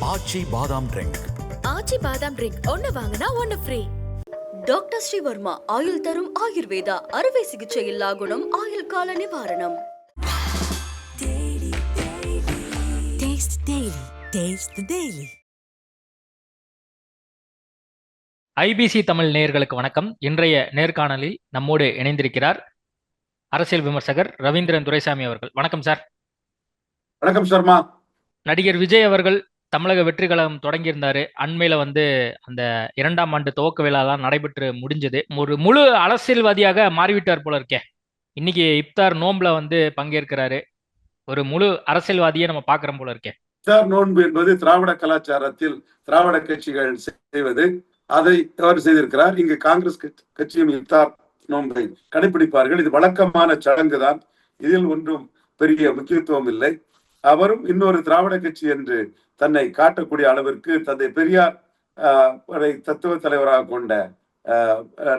ஆச்சி பாதாம் ட்ரிங்க் ஆச்சி பாதாம் ட்ரிங்க் ஒன்னு வாங்கினா ஒன்னு ஃப்ரீ டாக்டர் ஸ்ரீவர்மா ஆயுள் தரும் ஆயுர்வேதா அறுவை சிகிச்சை இல்லா குணம் ஆயுள் கால நிவாரணம். ஐபிசி தமிழ் நேயர்களுக்கு வணக்கம். இன்றைய நேர்காணலில் நம்மோடு இணைந்திருக்கிறார் அரசியல் விமர்சகர் ரவீந்திரன் துரைசாமி அவர்கள். வணக்கம் சார். வணக்கம் சர்மா. நடிகர் விஜய் அவர்கள் தமிழக வெற்றி கழகம் தொடங்கியிருந்தாரு. அண்மையில வந்து அந்த இரண்டாம் ஆண்டு துவக்க விழாலாம் நடைபெற்று முடிஞ்சது. ஒரு முழு அரசியல்வாதியாக மாறிவிட்டார் போல இருக்கே. இன்னைக்கு இப்தார் நோம்புல வந்து பங்கேற்கிறாரு. ஒரு முழு அரசியல்வாதியை நம்ம பாக்குறோம் போல இருக்கே. இப்தார் நோன்பு என்பது திராவிட கலாச்சாரத்தில் திராவிட கட்சிகள் செய்வது. அதை அவர் செய்திருக்கிறார். இங்கு காங்கிரஸ் கட்சியும் இப்தார் நோன்பை கடைபிடிப்பார்கள். இது வழக்கமான சடங்கு தான் இதில் ஒன்றும் பெரிய முக்கியத்துவம் இல்லை. அவரும் இன்னொரு திராவிட கட்சி என்று தன்னை காட்டக்கூடிய அளவிற்கு தந்தை பெரியார் ஆஹ், தத்துவ தலைவராக கொண்ட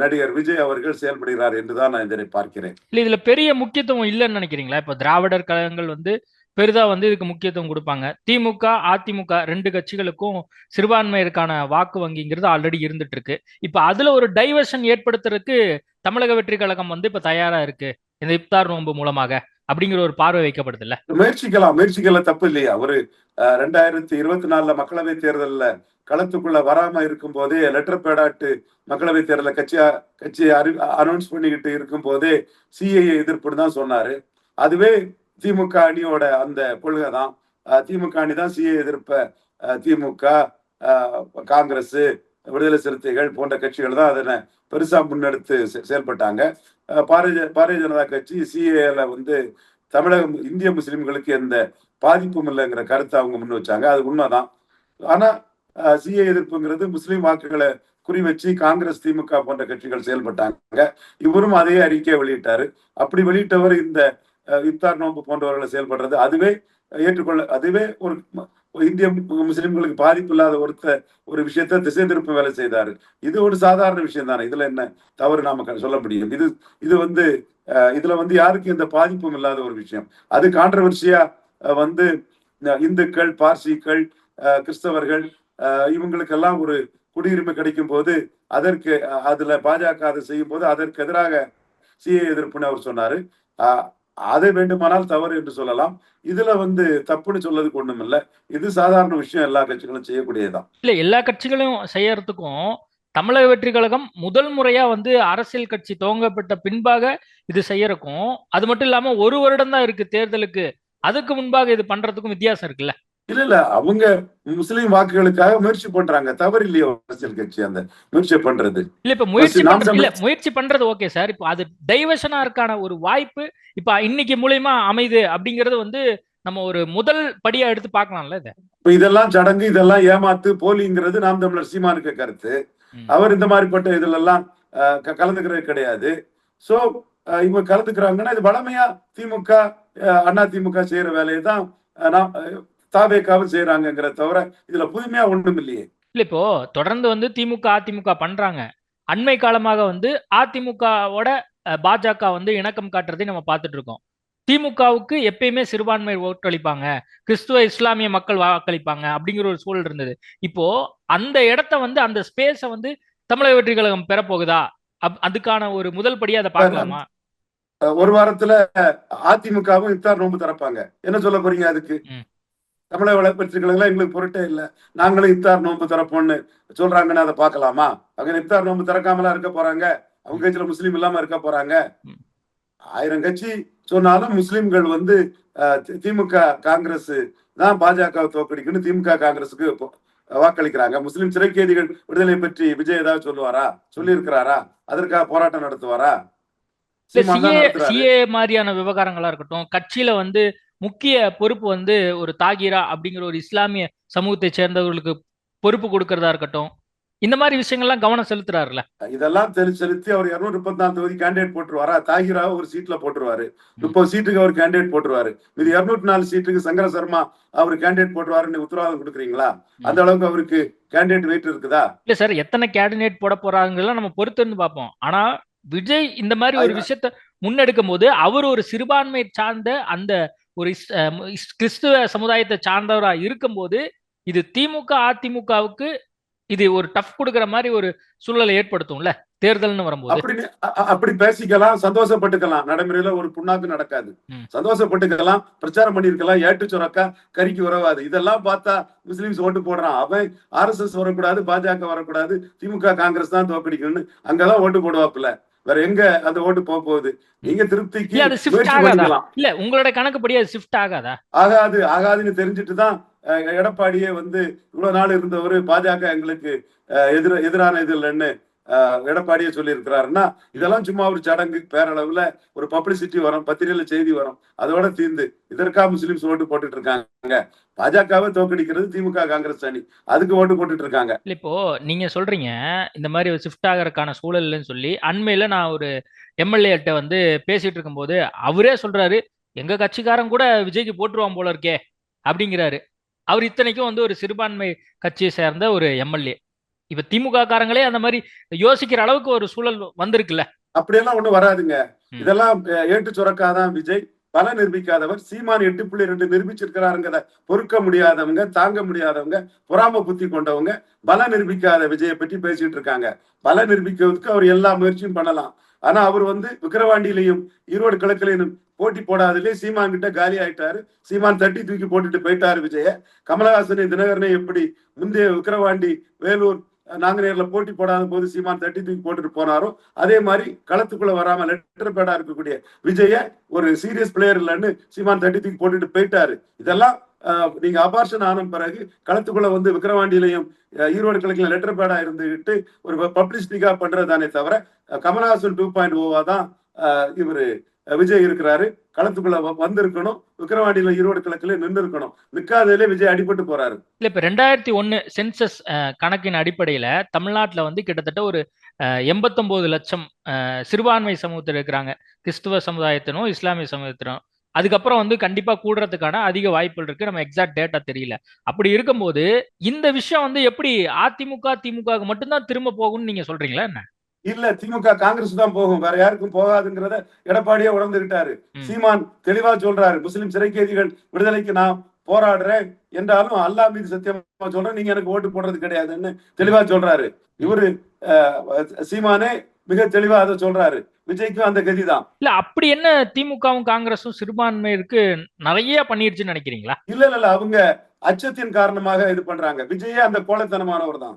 நடிகர் விஜய் அவர்கள் செயல்படுகிறார் என்றுதான் நான் இதனை பார்க்கிறேன். இல்ல இதுல பெரிய முக்கியத்துவம் இல்லைன்னு நினைக்கிறீங்களா? இப்ப திராவிடர் கழகங்கள் வந்து பெரிதா வந்து இதுக்கு முக்கியத்துவம் கொடுப்பாங்க. திமுக அதிமுக ரெண்டு கட்சிகளுக்கும் சிறுபான்மையருக்கான வாக்கு வங்கிங்கிறது ஆல்ரெடி இருந்துட்டு இருக்கு இப்ப அதுல ஒரு டைவர்ஷன் ஏற்படுத்துறதுக்கு தமிழக வெற்றி கழகம் வந்து இப்ப தயாரா இருக்கு. இந்த இப்தார் நோன்பு மூலமாக. அப்படிங்கிற ஒரு பார்வை வைக்கப்படுது இல்ல முயற்சிக்கலாம். முயற்சிக்கலாம் தப்பு இல்லையா? ஒரு ரெண்டாயிரத்தி இருபத்தி நாலுல மக்களவை தேர்தல்ல களத்துக்குள்ள வராம இருக்கும் போதே லெட்டர் பேடாட்டு மக்களவை தேர்தல கட்சியா கட்சியை அறி அனௌன்ஸ் பண்ணிக்கிட்டு இருக்கும் போதே சிஐஏ எதிர்ப்புன்னு தான் சொன்னாரு. அதுவே திமுக அணியோட அந்த கொள்கை தான். திமுக அணி தான் சிஏ எதிர்ப்ப அஹ், திமுக காங்கிரஸ் விடுதலை சிறுத்தைகள் போன்ற கட்சிகள் தான் அதனை பெருசா முன்னெடுத்து செயல்பட்டாங்க. பாரதிய பாரதிய ஜனதா கட்சி சிஏல வந்து தமிழக இந்திய முஸ்லிம்களுக்கு எந்த பாதிப்பும் இல்லைங்கிற கருத்தை அவங்க முன் வச்சாங்க. அது உண்மைதான். ஆனா சிஏ எதிர்ப்புங்கிறது முஸ்லிம் வாக்குகளை குறி வச்சு காங்கிரஸ் திமுக போன்ற கட்சிகள் செயல்பட்டாங்க. இவரும் அதே அறிக்கையை வெளியிட்டாரு. அப்படி வெளியிட்டவர் இந்த இப்தார் நோன்பு போன்றவர்களை செயல்படுறது. அதுவே ஏற்றுக்கொள்ள அதுவே ஒரு இந்திய முஸ்லிம்களுக்கு பாதிப்பு இல்லாத ஒருத்த ஒரு விஷயத்த திசை திருப்ப வேலை செய்தாரு. இது ஒரு சாதாரண விஷயம் தானே இதுல என்ன தவறு நாம சொல்ல முடியும்? இது இது வந்து அஹ், இதுல வந்து யாருக்கும் எந்த பாதிப்பும் இல்லாத ஒரு விஷயம். அது கான்ட்ரவர்சியா வந்து இந்துக்கள் பார்சிகள் அஹ், கிறிஸ்தவர்கள் அஹ், இவங்களுக்கெல்லாம் ஒரு குடியுரிமை கிடைக்கும் போது அதற்கு அஹ், அதுல பாஜக அதை செய்யும் போது அதற்கு எதிராக சிஏ எதிர்ப்புன்னு அவர் சொன்னாரு. அதை வேண்டுமானால் தவறு என்று சொல்லலாம். இதுல வந்து தப்புன்னு சொல்லதுக்கு ஒண்ணும் இல்ல இது சாதாரண விஷயம். எல்லா கட்சிகளும் செய்யக்கூடியதுதான். இல்ல எல்லா கட்சிகளும் செய்யறதுக்கும் தமிழக வெற்றி கழகம் முதல் முறையா வந்து அரசியல் கட்சி துவங்கப்பட்ட பின்பாக இது செய்யறதுக்கும் அது மட்டும் இல்லாம ஒரு வருடம் தான் இருக்கு தேர்தலுக்கு. அதுக்கு முன்பாக இது பண்றதுக்கும் வித்தியாசம் இருக்குல்ல. இல்ல இல்ல. அவங்க முஸ்லிம் வாக்குகளுக்காக முயற்சி பண்றாங்க. தவறு இல்லையோ அரசியல் கட்சி அந்த முயற்சி பண்றது. இல்ல இப்ப முயற்சி இல்ல முயற்சி பண்றது ஓகே சார் இப்ப அது டைவர்ஷனா இருக்கான ஒரு வாய்ப்பு இப்ப இன்னைக்கு மூலியமா அமைது அப்படிங்கறது வந்து நம்ம ஒரு முதல் படியா எடுத்து பார்க்கலாம்ல இத? இப்ப இதெல்லாம் சடங்கு இதெல்லாம் ஏமாத்து போலிங்கிறது நாம் தமிழர் சீமானுக்கு கருத்து. அவர் இந்த மாதிரிப்பட்ட இதுல எல்லாம் அஹ், க- கலந்துக்கிறது கிடையாது. சோ இவங்க கலந்துக்கிறாங்கன்னா இது வளமையா திமுக அண்ணா திமுக செய்யற வேலையை தான் நாம் தாவேக்காவும் செய்யறாங்கிற தவிர இதுல புதுமையா ஒண்ணும் இல்லையே. இல்ல இப்போ தொடர்ந்து வந்து திமுக அதிமுக பண்றாங்க. அண்மை காலமாக வந்து அதிமுகவோட பாஜக வந்து இணக்கம் காட்டுறதை நம்ம பார்த்துட்டு இருக்கோம். திமுகவுக்கு எப்பயுமே சிறுபான்மை ஓட்டளிப்பாங்க. கிறிஸ்துவ இஸ்லாமிய மக்கள் வாக்களிப்பாங்க அப்படிங்கிற ஒரு சூழல் இருந்தது. இப்போ அந்த இடத்த வந்து அந்த ஸ்பேஸை வந்து தமிழக வெற்றி கழகம் பெறப்போகுதா? அதுக்கான ஒரு முதல் படியா அதை பார்க்கலாமா? ஒரு வாரத்துல அதிமுகவும் இஃப்தார் நோன்பு திறப்பாங்க. என்ன சொல்ல போறீங்க அதுக்கு. தமிழக வளர்ச்சிகளெல்லாம் எங்களுக்கு பொருட்டே இல்ல. நாங்களும் இஃப்தார் நோன்பு திறப்போம்னு சொல்றாங்கன்னு அதை பார்க்கலாமா? அவங்க இஃப்தார் நோன்பு திறக்காமலாம் இருக்க போறாங்க. அவங்க கட்சியில முஸ்லீம் இல்லாம இருக்க போறாங்க. ஆயிரம் கட்சி சொன்னாலும் முஸ்லிம்கள் வந்து திமுக காங்கிரஸ் தான் பாஜக தோக்கடிக்குன்னு திமுக காங்கிரஸுக்கு வாக்களிக்கிறாங்க. முஸ்லிம் சிறை கைதிகள் விடுதலை பற்றி விஜய் ஏதாவது சொல்லுவாரா? சொல்லி இருக்கிறாரா அதற்காக போராட்டம் நடத்துவாரா. சிஏ மாதிரியான விவகாரங்களா இருக்கட்டும் கட்சியில வந்து முக்கிய பொறுப்பு வந்து ஒரு தாகிரா அப்படிங்கிற ஒரு இஸ்லாமிய சமூகத்தை சேர்ந்தவர்களுக்கு பொறுப்பு கொடுக்கறதா இருக்கட்டும். இந்த மாதிரி விஷயங்கள்லாம் கவனம் செலுத்துறாருல இதெல்லாம் தெரி செலுத்தி அவர் இருநூறு முப்பத்தி நாலு தொகுதி கேண்டிடேட் போட்டுருவாரா? தாகிரா ஒரு சீட்ல போட்டுருவாரு. முப்பது சீட்டுக்கு அவர் கேண்டிடேட் போட்டுருவாரு. இது இருநூத்தி நாலு சீட்டுக்கு சங்கர சர்மா அவர் கேண்டிடேட் போட்டுருவாருன்னு உத்தரவாதம் கொடுக்குறீங்களா? அந்த அளவுக்கு அவருக்கு கேண்டிடேட் வெயிட் இருக்குதா? இல்ல சார் எத்தனை கேண்டிடேட் போட போறாங்கலாம் நம்ம பொறுத்திருந்து பார்ப்போம். ஆனா விஜய் இந்த மாதிரி ஒரு விஷயத்த முன்னெடுக்கும் போது அவர் ஒரு சிறுபான்மை சார்ந்த அந்த ஒரு கிறிஸ்துவ சமுதாயத்தை சார்ந்தவரா இருக்கும்போது இது திமுக அதிமுகவுக்கு இது ஒரு டஃப் கொடுக்குற மாதிரி ஒரு சூழலை ஏற்படுத்தும்ல தேர்தல்னு வரும்போது. அப்படி பேசிக்கலாம் சந்தோஷப்பட்டுக்கலாம். நடைமுறையில ஒரு புண்ணாக்கு நடக்காது. சந்தோஷப்பட்டுக்கலாம் பிரச்சாரம் பண்ணிருக்கலாம் ஏட்டு சுரக்கா கறிக்கு உறவாது. இதெல்லாம் பார்த்தா முஸ்லிம்ஸ் ஓட்டு போடுறான். அவன் ஆர்எஸ்எஸ் வரக்கூடாது பாஜக வரக்கூடாது திமுக காங்கிரஸ் தான் தோக்கடிக்கணும்னு அங்கதான் ஓட்டு போடுவாப்புல. வேற எங்க அந்த ஓட்டு போக போகுது? நீங்க திருப்திக்கு இல்ல உங்களோட கணக்குப்படி அது ஷிஃப்ட் ஆகாதா? ஆகாது ஆகாதுன்னு தெரிஞ்சுட்டு தான் எடப்பாடியே வந்து இவ்வளவு நாள் இருந்தவர் பாஜக எங்களுக்கு அஹ், எதிர எதிரான இது இல்லைன்னு எடப்பாடியே சொல்லியிருக்கிறாருன்னா இதெல்லாம் சும்மா ஒரு சடங்கு பேரளவுல ஒரு பப்ளிசிட்டி வரும் பத்திரிகையில செய்தி வரும். அதோட தீர்ந்து இதற்கா முஸ்லிம்ஸ் ஓட்டு போட்டுட்டு இருக்காங்க. பாஜகவை தோக்கடிக்கிறது திமுக காங்கிரஸ் அணி. அதுக்கு ஓட்டு போட்டுட்டு இருக்காங்க இப்போ நீங்க சொல்றீங்க இந்த மாதிரி ஷிஃப்ட் ஆகறதுக்கான சூழல் இல்லைன்னு சொல்லி அண்மையில நான் ஒரு எம்எல்ஏட்ட வந்து பேசிட்டு இருக்கும்போது அவரே சொல்றாரு எங்க கட்சிக்காரன் கூட விஜய்க்கு போட்டுருவான் போல இருக்கே அப்படிங்கிறாரு. அவர் இத்தனைக்கும் வந்து ஒரு சிறுபான்மை கட்சியை சேர்ந்த ஒரு எம்எல்ஏ இப்ப திமுக காரங்களே அந்த மாதிரி யோசிக்கிற அளவுக்கு ஒரு சூழல் வந்திருக்குல்ல. அப்படியெல்லாம் ஒண்ணும் வராதுங்க. இதெல்லாம் ஏட்டு சுரக்காதான் விஜய் பல நிரூபிக்காதவர். சீமான் எட்டு புள்ளி ரெண்டு நிரூபிச்சிருக்கிறாருங்கிறத பொறுக்க முடியாதவங்க தாங்க முடியாதவங்க பொறாம புத்தி கொண்டவங்க பல நிரூபிக்காத விஜயை பற்றி பேசிட்டு இருக்காங்க. பல நிரூபிக்கிறதுக்கு அவர் எல்லா முயற்சியும் பண்ணலாம். ஆனா அவர் வந்து விக்கிரவாண்டியிலையும் ஈரோடு கிழக்குலையும் போட்டி போடாதலே சீமான் கிட்ட காலி ஆயிட்டாரு. சீமான் தட்டி தூக்கி போட்டுட்டு போயிட்டாரு விஜய. கமலஹாசனை தினகரனை எப்படி முந்தைய விக்கிரவாண்டி வேலூர் நாங்குநேர்ல போட்டி போடாத போது சீமான் தட்டி தூக்கி போட்டுட்டு போனாரோ அதே மாதிரி களத்துக்குள்ள வராம லெட்டர் பேடா இருக்கக்கூடிய விஜய ஒரு சீரியஸ் பிளேயர் இல்லைன்னு சீமான் தட்டி தூக்கி போட்டுட்டு போயிட்டாரு. இதெல்லாம் ஆஹ், நீங்க அபார்ஷன் ஆன பிறகு களத்துக்குள்ள வந்து விக்கிரவாண்டியிலையும் ஈரோடு கிழக்குல லெட்டர் பேடா இருந்துகிட்டு ஒரு பப்ளிசிட்டிக்கா பண்றதுதானே தவிர கமல்ஹாசன் டூ பாயிண்ட் ஓவா தான் ஆஹ், இவரு விஜய் இருக்கிறாரு. களத்துக்குள்ள வந்திருக்கணும். விக்கிரவாண்டியில ஈரோடு கிழக்குல நின்று இருக்கணும் நிக்காததுல விஜய் அடிபட்டு போறாரு. இல்ல இப்ப ரெண்டாயிரத்தி ஒன்னு சென்சஸ் கணக்கின் அடிப்படையில தமிழ்நாட்டுல வந்து கிட்டத்தட்ட ஒரு எண்பத்தொன்பது லட்சம் சிறுபான்மை சமூகத்தில் இருக்கிறாங்க. கிறிஸ்துவ சமுதாயத்தினும் இஸ்லாமிய சமூகத்தினும் அதுக்கப்புறம் வந்து கண்டிப்பா கூடுறதுக்கான அதிக வாய்ப்புகள் இருக்கு. நம்ம எக்ஸாக்ட் டேட்டா தெரியல. அப்படி இருக்கும்போது இந்த விஷயம் வந்து எப்படி அதிமுக திமுக மட்டும்தான் திரும்ப போகும்னு நீங்க சொல்றீங்களா என்ன? இல்ல திமுக காங்கிரஸ் தான் போகும். வேற யாருக்கும் போகாதுங்கிறத எடப்பாடியே உணர்ந்துகிட்டாரு. சீமான் தெளிவா சொல்றாரு. முஸ்லிம் சிறை கைதிகள் விடுதலைக்கு நான் போராடுறேன் என்றாலும் அல்லாஹ் மீது சத்தியமா சொல்றேன். நீங்க எனக்கு ஓட்டு போடுறது கிடையாதுன்னு தெளிவா சொல்றாரு. இவரு சீமானே மிக தெளிவா அதை சொல்றாரு. விஜய்க்கும் அந்த கதிதான் இல்ல அப்படி என்ன திமுகவும் காங்கிரஸும் சிறுபான்மையிற்கு நிறைய பண்ணிருச்சுன்னு நினைக்கிறீங்களா? இல்ல இல்ல இல்ல. அவங்க அச்சத்தின் காரணமாக இது பண்றாங்க. விஜயே அந்த கோலத்தனமானவர் தான்.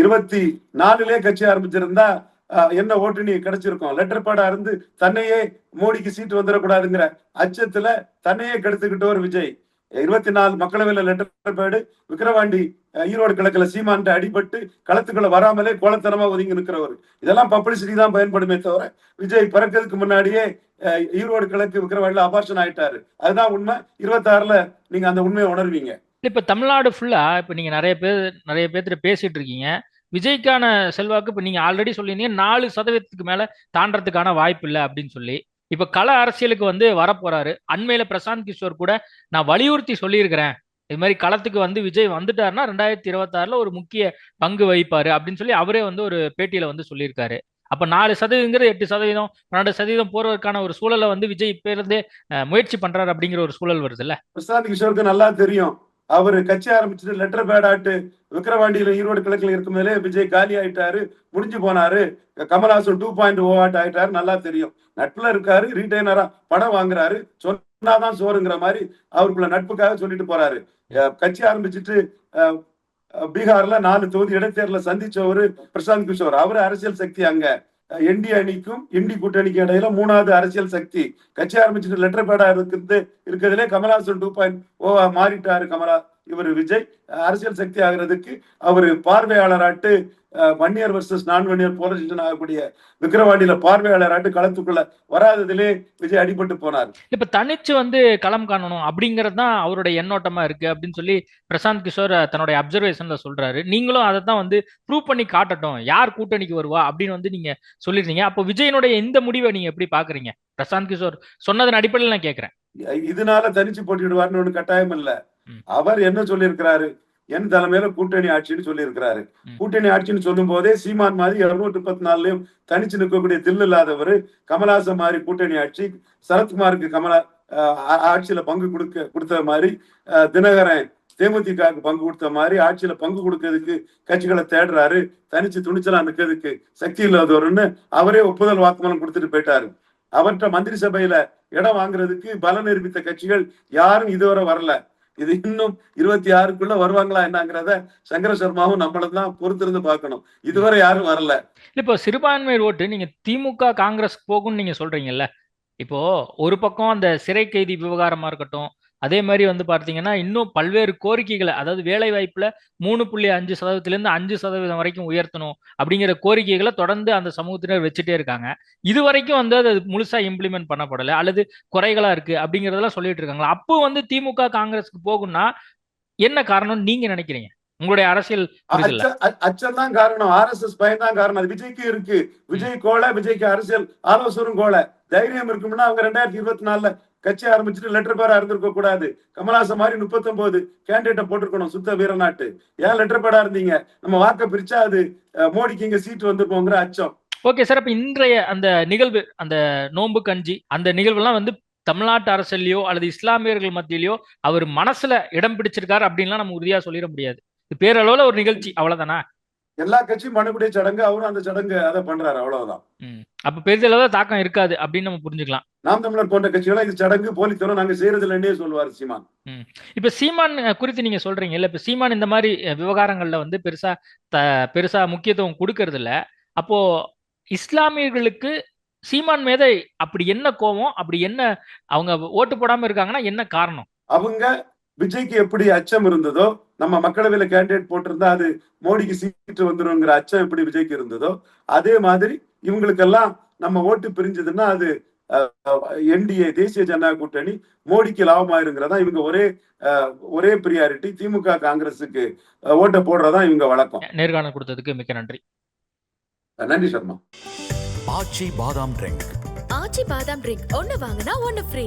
இருபத்தி நாலுலே கட்சி ஆரம்பிச்சிருந்தா என்ன ஓட்டு நீ கிடைச்சிருக்கும் லெட்டர் பேடா இருந்து தன்னையே மோடிக்கு சீட்டு வந்துடக்கூடாதுங்கிற அச்சத்துல தன்னையே கெடுத்துக்கிட்டவர் விஜய். இருபத்தி நாலு மக்களவையில லெட்டர் பேடு விக்கிரவாண்டி ஈரோடு கிழக்குல சீமான்ட்டு அடிபட்டு களத்துக்குள்ள வராமலே கோலத்தனமா ஒதுங்கி நிற்கிறவர் இதெல்லாம் பப்ளிசிட்டி தான் பயன்படுமே தவிர விஜய் பிறக்கிறதுக்கு முன்னாடியே ஈரோடு கிழக்கு விக்கிரவாண்டில அபார்ஷன் ஆயிட்டாரு. அதுதான் உண்மை. இருபத்தாறுல நீங்க அந்த உண்மையை உணர்வீங்க. இப்ப தமிழ்நாடு ஃபுல்லா இப்ப நீங்க நிறைய பேர் நிறைய பேர்த்திட்ட பேசிட்டு இருக்கீங்க. விஜய்க்கான செல்வாக்கு இப்போ நீங்கள் ஆல்ரெடி சொல்லியிருந்தீங்க. நாலு சதவீதத்துக்கு மேலே தாண்டறதுக்கான வாய்ப்பு இல்லை அப்படின்னு சொல்லி. இப்போ கள அரசியலுக்கு வந்து வரப்போறாரு. அண்மையில பிரசாந்த் கிஷோர் கூட நான் வலியுறுத்தி சொல்லியிருக்கிறேன். இது மாதிரி களத்துக்கு வந்து விஜய் வந்துட்டாருன்னா ரெண்டாயிரத்தி இருபத்தாறுல ஒரு முக்கிய பங்கு வகிப்பாரு அப்படின்னு சொல்லி அவரே வந்து ஒரு பேட்டியில வந்து சொல்லியிருக்காரு. அப்ப நாலு சதவீதங்கிறது எட்டு சதவீதம் பன்னெண்டு சதவீதம் போறதுக்கான ஒரு சூழலை வந்து விஜய் இப்ப இருந்தே முயற்சி பண்றாரு அப்படிங்கிற ஒரு சூழல் வருதுல்ல? பிரசாந்த் கிஷோருக்கு நல்லா தெரியும். அவரு கட்சி ஆரம்பிச்சுட்டு லெட்டர் பேடாட்டு விக்கிரவாண்டியில ஈரோடு கிழக்குல இருக்கும்போதே விஜய் காலி ஆயிட்டாரு முடிஞ்சு போனாரு. Kamal Haasan two point O out ஆயிட்டாரு நல்லா தெரியும். நட்புல இருக்காரு ரீட்டைனரா படம் வாங்குறாரு. சொன்னாதான் சோறுங்கிற மாதிரி அவருக்குள்ள நட்புக்காக சொல்லிட்டு போறாரு. அஹ் கட்சி ஆரம்பிச்சுட்டு பீகார்ல நாலு தொகுதி இடைத்தேர்தல சந்திச்சவரு பிரசாந்த் கிஷோர். அவரு அரசியல் சக்தி அங்க. என்டி அணிக்கும் இண்டி கூட்டணிக்கும் இடையில மூணாவது அரசியல் சக்தி. கட்சி ஆரம்பிச்சுட்டு லெட்டர் பேடா இருக்கிறது இருக்கிறதுலே கமலஹாசன் டூ பாயிண்ட் ஓவா மாறிட்டாரு கமலா இவர் விஜய் அரசியல் சக்தி ஆகிறதுக்கு அவர் பார்வையாளராட்டு வன்னியர் வர்சஸ் நான் வன்னியர் போலரிசன் ஆகக்கூடிய விக்கிரவாண்டியில பார்வையாளராட்டு களத்துக்குள்ள வராததிலே விஜய் அடிபட்டு போனார். இப்ப தனிச்சு வந்து களம் காணணும் அப்படிங்கிறது தான் அவருடைய எண்ணோட்டமா இருக்கு அப்படின்னு சொல்லி பிரசாந்த் கிஷோர் தன்னுடைய அப்சர்வேஷன்ல சொல்றாரு. நீங்களும் அதை தான் வந்து ப்ரூவ் பண்ணி காட்டட்டும். யார் கூட்டணிக்கு வருவா அப்படின்னு வந்து நீங்க சொல்லிருந்தீங்க. அப்போ விஜயனுடைய இந்த முடிவை நீங்க எப்படி பாக்குறீங்க? பிரசாந்த் கிஷோர் சொன்னதன் அடிப்படையில் நான் கேட்கிறேன் இதனால தனிச்சு போட்டிடுவார்னு ஒண்ணு கட்டாயம் இல்ல. அவர் என்ன சொல்லியிருக்கிறாரு? என் தலைமையில கூட்டணி ஆட்சின்னு சொல்லியிருக்கிறாரு. கூட்டணி ஆட்சின்னு சொல்லும் போதே சீமான் மாதிரி இருநூற்றி முப்பத்தி நாலுலயும் தனிச்சு நிற்கக்கூடிய தில் இல்லாதவர் கமலாசன் மாதிரி கூட்டணி ஆட்சி சரத்குமாருக்கு கமலா ஆட்சியில பங்கு கொடுக்க கொடுத்த மாதிரி தினகரன் தேமுதிகவுக்கு பங்கு கொடுத்த மாதிரி ஆட்சியில பங்கு கொடுக்கறதுக்கு கட்சிகளை தேடுறாரு. தனிச்சு துணிச்சலா நிக்கிறதுக்கு சக்தி இல்லாதவர்னு அவரே ஒப்புதல் வாக்குமூலம் கொடுத்துட்டு போயிட்டாரு. அவர்கிட்ட மந்திரி சபையில இடம் வாங்குறதுக்கு பல நிரூபித்த கட்சிகள் யாரும் இதுவரை வரல. இது இன்னும் இருபத்தி ஆறுக்குள்ள வருவாங்களா என்னங்கிறத சங்கர சர்மாவும் நம்மளும் தான் பொறுத்திருந்து பார்க்கணும். இதுவரை யாரும் வரல. இப்போ சிறுபான்மையர் ஓட்டு நீங்க திமுக காங்கிரஸ் போகும்னு நீங்க சொல்றீங்கல்ல இப்போ ஒரு பக்கம் அந்த சிறை கைதி விவகாரமா இருக்கட்டும் அதே மாதிரி வந்து பார்த்தீங்கன்னா இன்னும் பல்வேறு கோரிக்கைகளை அதாவது வேலை வாய்ப்புல மூணு புள்ளி அஞ்சு சதவீதத்திலேருந்து அஞ்சு சதவீதம் வரைக்கும் உயர்த்தணும் அப்படிங்கிற கோரிக்கைகளை தொடர்ந்து அந்த சமூகத்தினர் வச்சுட்டே இருக்காங்க. இது வரைக்கும் வந்து அது முழுசா இம்ப்ளிமெண்ட் பண்ணப்படலை. அல்லது குறைகளா இருக்கு அப்படிங்கிறதெல்லாம் சொல்லிட்டு இருக்காங்களா? அப்போ வந்து திமுக காங்கிரஸ்க்கு போகும்னா என்ன காரணம் நீங்க நினைக்கிறீங்க? உங்களுடைய அரசியல் அச்சம்தான் அச்சம் தான் காரணம். ஆர் எஸ் எஸ் பயம் தான் காரணம். அது விஜய்க்கு இருக்கு. விஜய் கோல விஜய்க்கு அரசியல். ஆலோசரும் கோல. தைரியம் இருக்கும்னா அவங்க ரெண்டாயிரத்தி இருபத்தி நாலுல கட்சி ஆரம்பிச்சுட்டு லெட்டர் பேரா இருந்திருக்க கூடாது. கமலாசன் மாதிரி முப்பத்தொன்பது கேண்டிடேட்டை போட்டிருக்கணும் சுத்த வீரநாட்டு ஏன் லெட்டர் பேடா இருந்தீங்க? நம்ம வாக்க பிரிச்சா அது மோடிக்கு இங்க சீட் வந்துருப்போங்கிற அச்சம். ஓகே சார் அப்ப இன்றைய அந்த நிகழ்வு அந்த நோன்பு கஞ்சி அந்த நிகழ்வுலாம் வந்து தமிழ்நாட்டு அரசியலையோ அல்லது இஸ்லாமியர்கள் மத்தியிலையோ அவர் மனசுல இடம் பிடிச்சிருக்காரு அப்படின்லாம் நம்ம உறுதியா சொல்லிட முடியாது. இது பேரளவுல ஒரு நிகழ்ச்சி அவ்வளவுதானா? எல்லா கட்சியும் மனுக்குடைய சடங்கு அவரும் அந்த சடங்கு அதை பண்றாரு. அவ்வளவுதான். அப்ப பெரிதளவுல தாக்கம் இருக்காது அப்படின்னு நம்ம புரிஞ்சுக்கலாம். நாம் தமிழர் போன்ற கட்சிகளை இது சடங்கு போலித்தனம் நாங்க செய்யறது இல்லைன்னே சொல்லுவார் சீமான். இப்ப சீமான் குறித்து நீங்க சொல்றீங்க இல்ல இப்ப சீமான் இந்த மாதிரி விவகாரங்கள்ல வந்து பெருசா பெருசா முக்கியத்துவம் கொடுக்கறது இல்ல அப்போ இஸ்லாமியர்களுக்கு சீமான் மீத அப்படி என்ன கோவம் அப்படி என்ன அவங்க ஓட்டு போடாம இருக்காங்கன்னா என்ன காரணம்? அவங்க விஜய்க்கு எப்படி அச்சம் இருந்ததோ நம்ம மக்களவையில கேண்டிடேட் போட்டிருந்தா அது மோடிக்கு சீட்டு வந்துருங்கிற அச்சம் எப்படி விஜய்க்கு இருந்ததோ அதே மாதிரி இவங்களுக்கெல்லாம் நம்ம ஓட்டு பிரிஞ்சதுன்னா அது என்டிஏ தேசிய ஜனநாயக கூட்டணி மோடிக்கு லாபமாயிருங்கிறதா இவங்க ஒரே ஒரே பிரியாரிட்டி திமுக காங்கிரஸுக்கு ஓட்டை போடுறதா இவங்க வழக்கம். நேர்காணல் கொடுத்ததுக்கு மிக்க நன்றி. நன்றி சர்மா. ஆச்சி பாதாம் ட்ரிங்க். ஆச்சி பாதாம் ட்ரிங்க் ஒன்னு வாங்கினா ஒன்னு ஃப்ரீ.